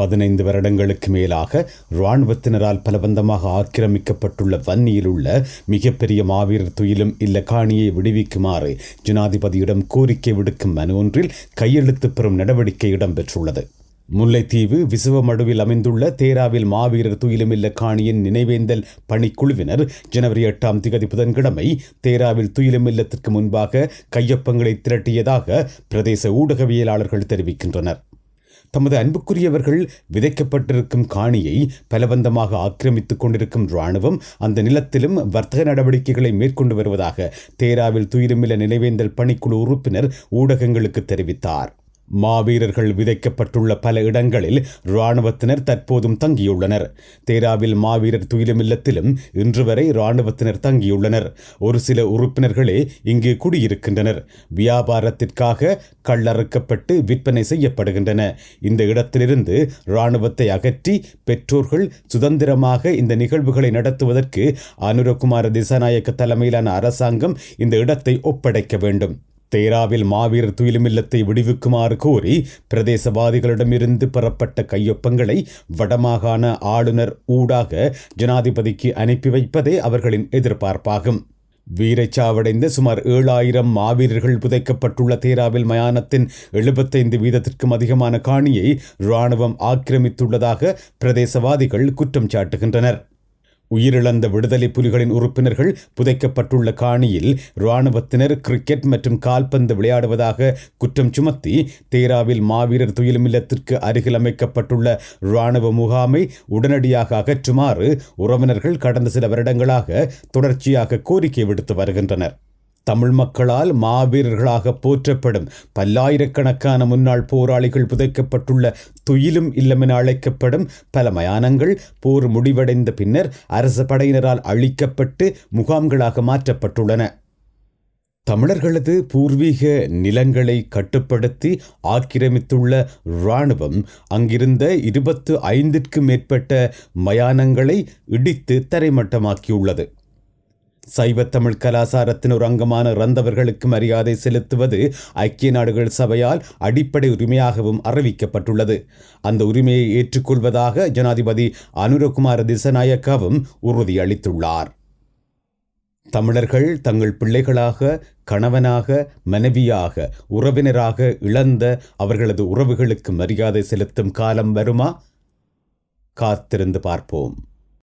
பதினைந்து வருடங்களுக்கு மேலாக இராணுவத்தினரால் பலவந்தமாக ஆக்கிரமிக்கப்பட்டுள்ள வன்னியில் உள்ள மிகப்பெரிய மாவீரர் துயிலும் இல்ல காணியை விடுவிக்குமாறு ஜனாதிபதியிடம் கோரிக்கை விடுக்கும் மனு ஒன்றில் கையெழுத்து பெறும் நடவடிக்கை இடம்பெற்றுள்ளது. முல்லைத்தீவு விசுவமடுவில் அமைந்துள்ள தேராவில் மாவீரர் துயிலுமில்ல காணியின் நினைவேந்தல் பணிக்குழுவினர் ஜனவரி எட்டாம் திகதி புதன்கிழமை தேராவில் துயிலுமில்லத்திற்கு முன்பாக கையொப்பங்களை திரட்டியதாக பிரதேச ஊடகவியலாளர்கள் தெரிவிக்கின்றனர். தமது அன்புக்குரியவர்கள் விதைக்கப்பட்டிருக்கும் காணியை பலவந்தமாக ஆக்கிரமித்துக் கொண்டிருக்கும் இராணுவம் அந்த நிலத்திலும் வர்த்தக நடவடிக்கைகளை மேற்கொண்டு வருவதாக தேராவில் துயிலுமில்ல நினைவேந்தல் பணிக்குழு உறுப்பினர் ஊடகங்களுக்கு தெரிவித்தார். மாவீரர்கள் விதைக்கப்பட்டுள்ள பல இடங்களில் இராணுவத்தினர் தற்போதும் தங்கியுள்ளனர். தேராவில் மாவீரர் துயிலுமில்லத்திலும் இன்று வரை இராணுவத்தினர் தங்கியுள்ளனர். ஒரு சில உறுப்பினர்களே இங்கு குடியிருக்கின்றனர். வியாபாரத்திற்காக கள்ளறுக்கப்பட்டு விற்பனை செய்யப்படுகின்றன. இந்த இடத்திலிருந்து இராணுவத்தை அகற்றி பெற்றோர்கள் சுதந்திரமாக இந்த நிகழ்வுகளை நடத்துவதற்கு அனுரகுமார திசாநாயக்க தலைமையிலான அரசாங்கம் இந்த இடத்தை ஒப்படைக்க வேண்டும். தேராவில் மாவீரர் துயிலுமில்லத்தை விடுவிக்குமாறு கோரி பிரதேசவாதிகளிடமிருந்து பெறப்பட்ட கையொப்பங்களை வடமாகாண ஆளுநர் ஊடாக ஜனாதிபதிக்கு அனுப்பி வைப்பதே அவர்களின் எதிர்பார்ப்பாகும். வீரச்சாவடைந்த சுமார் ஏழாயிரம் மாவீரர்கள் புதைக்கப்பட்டுள்ள தேராவில் மயானத்தின் எழுபத்தைந்து வீதத்திற்கும் அதிகமான காணியை இராணுவம் ஆக்கிரமித்துள்ளதாக பிரதேசவாதிகள் குற்றம் சாட்டுகின்றனர். உயிரிழந்த விடுதலை புலிகளின் உறுப்பினர்கள் புதைக்கப்பட்டுள்ள காணியில் இராணுவத்தினர் கிரிக்கெட் மற்றும் கால்பந்து விளையாடுவதாக குற்றம் சுமத்தி தேராவில் மாவீரர் துயிலுமில்லத்திற்கு அருகில் அமைக்கப்பட்டுள்ள இராணுவ முகாமை உடனடியாக அகற்றுமாறு உறவினர்கள் கடந்த சில வருடங்களாக தொடர்ச்சியாக கோரிக்கை விடுத்து வருகின்றனர். தமிழ் மக்களால் மாவீரர்களாக போற்றப்படும் பல்லாயிரக்கணக்கான முன்னாள் போராளிகள் புதைக்கப்பட்டுள்ள துயிலும் இல்லமென அழைக்கப்படும் பல மயானங்கள் போர் முடிவடைந்த பின்னர் அரச படையினரால் அழிக்கப்பட்டு முகாம்களாக மாற்றப்பட்டுள்ளன. தமிழர்களது பூர்வீக நிலங்களை கட்டுப்படுத்தி ஆக்கிரமித்துள்ள இராணுவம் அங்கிருந்த இருபத்து ஐந்திற்கும் மேற்பட்ட மயானங்களை இடித்து தரைமட்டமாக்கியுள்ளது. சைவத்தமிழ் கலாசாரத்தின் ஒரு அங்கமான இறந்தவர்களுக்கு மரியாதை செலுத்துவது ஐக்கிய நாடுகள் சபையால் அடிப்படை உரிமையாகவும் அறிவிக்கப்பட்டுள்ளது. அந்த உரிமையை ஏற்றுக்கொள்வதாக ஜனாதிபதி அனுரகுமார திசநாயக்காவும் உறுதியளித்துள்ளார். தமிழர்கள் தங்கள் பிள்ளைகளாக கணவனாக மனைவியாக உறவினராக இழந்த அவர்களது உறவுகளுக்கு மரியாதை செலுத்தும் காலம் வருமா? காத்திருந்து பார்ப்போம்.